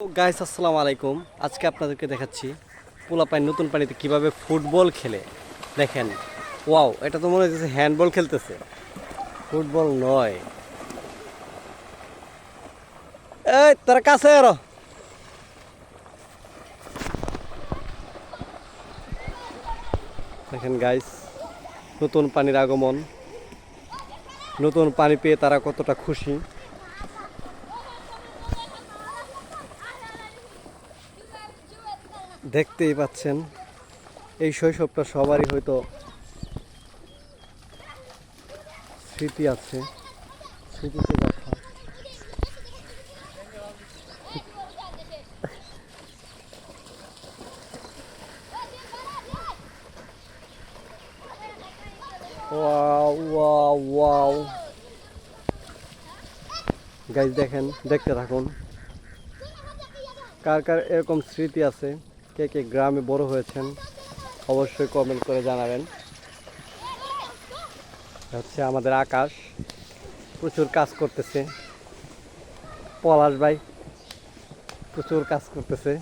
Guys আসসালামু আলাইকুম। আজকে আপনাদেরকে দেখাচ্ছি পোলাপাইন নতুন পানিতে কীভাবে ফুটবল খেলে। দেখেন, ওয়াও, এটা তো মনে হচ্ছে হ্যান্ডবল খেলতেছে। ফুটবল নয়। এই, তার কাছে আরও। দেখেন গাইস নতুন পানির আগমন। নতুন পানি পেয়ে তারা কতটা খুশি। দেখতেই পাচ্ছেন, এই শৈশবটা সবারই হয়তো স্মৃতি আছে, স্মৃতিতে দেখা। ওয়াও গাইজ দেখেন, দেখতে থাকুন। কার কার এরকম স্মৃতি আছে? কে কে গ্রামে বড় হয়েছেন অবশ্যই কমেন্ট করে জানাবেন। হচ্ছে আমাদের আকাশ। প্রচুর কাজ করতেছে। পলাশ ভাই, প্রচুর কাজ করতেছে।